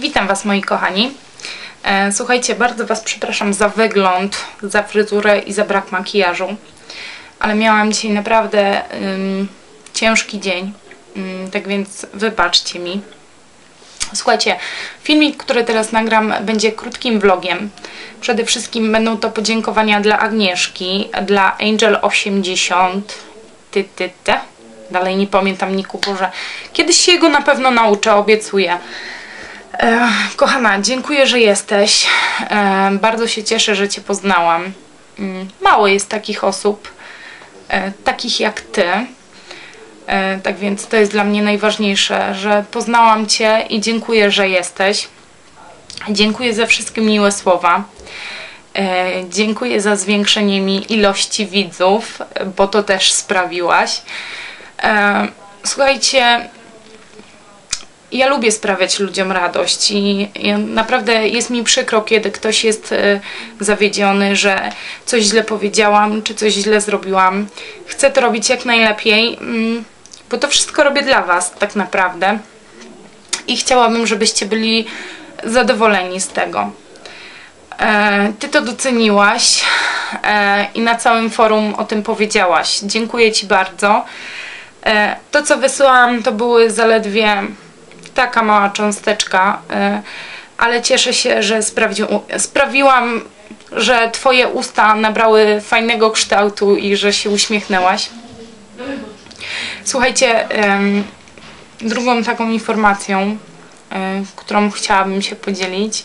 Witam Was moi kochani. E, słuchajcie, bardzo Was przepraszam za wygląd, za fryzurę i za brak makijażu, ale miałam dzisiaj naprawdę ym, ciężki dzień, ym, tak więc wybaczcie mi. Słuchajcie, filmik, który teraz nagram będzie krótkim vlogiem. Przede wszystkim będą to podziękowania dla Agnieszki, dla Angel80, ty, ty, ty. Dalej nie pamiętam Niku, Boże. Kiedyś się jego na pewno nauczę, obiecuję. Kochana, dziękuję, że jesteś. Bardzo się cieszę, że Cię poznałam. Mm, mało jest takich osób, e, takich jak Ty. E, tak więc to jest dla mnie najważniejsze, że poznałam Cię i dziękuję, że jesteś. Dziękuję za wszystkie miłe słowa. E, dziękuję za zwiększenie mi ilości widzów, bo to też sprawiłaś. Słuchajcie, ja lubię sprawiać ludziom radość i, naprawdę jest mi przykro, kiedy ktoś jest e, zawiedziony, że coś źle powiedziałam, czy coś źle zrobiłam. Chcę to robić jak najlepiej, mm, bo to wszystko robię dla Was tak naprawdę i chciałabym, żebyście byli zadowoleni z tego. E, ty to doceniłaś e, i na całym forum o tym powiedziałaś. Dziękuję Ci bardzo. To, co wysłałam, to były zaledwie taka mała cząsteczka, y, ale cieszę się, że sprawiłam, że Twoje usta nabrały fajnego kształtu i że się uśmiechnęłaś. Słuchajcie, drugą taką informacją, y, którą chciałabym się podzielić,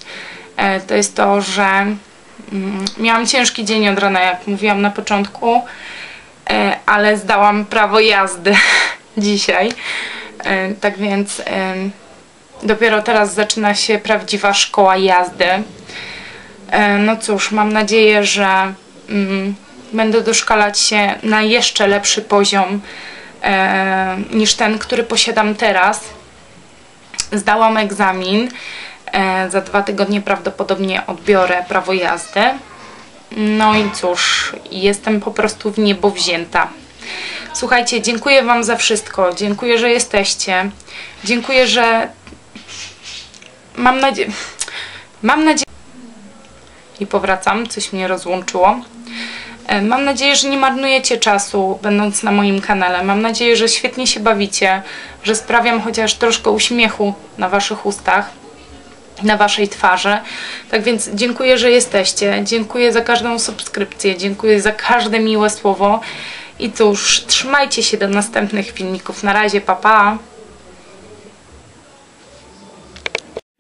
y, to jest to, że mm, miałam ciężki dzień od rana, jak mówiłam na początku, ale zdałam prawo jazdy dzisiaj. Tak więc dopiero teraz zaczyna się prawdziwa szkoła jazdy. E, no cóż, mam nadzieję, że mm, będę doszkalać się na jeszcze lepszy poziom e, niż ten, który posiadam teraz. Zdałam egzamin. E, za dwa tygodnie prawdopodobnie odbiorę prawo jazdy. No i cóż, jestem po prostu w niebo wzięta. Słuchajcie, dziękuję Wam za wszystko. Dziękuję, że jesteście. Dziękuję, że mam nadzieję... Mam nadzieję... I powracam, coś mnie rozłączyło. E, mam nadzieję, że nie marnujecie czasu będąc na moim kanale. Mam nadzieję, że świetnie się bawicie, że sprawiam chociaż troszkę uśmiechu na Waszych ustach, na Waszej twarzy. Tak więc dziękuję, że jesteście. Dziękuję za każdą subskrypcję. Dziękuję za każde miłe słowo. I cóż, trzymajcie się do następnych filmików. Na razie, pa pa!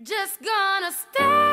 Just gonna stand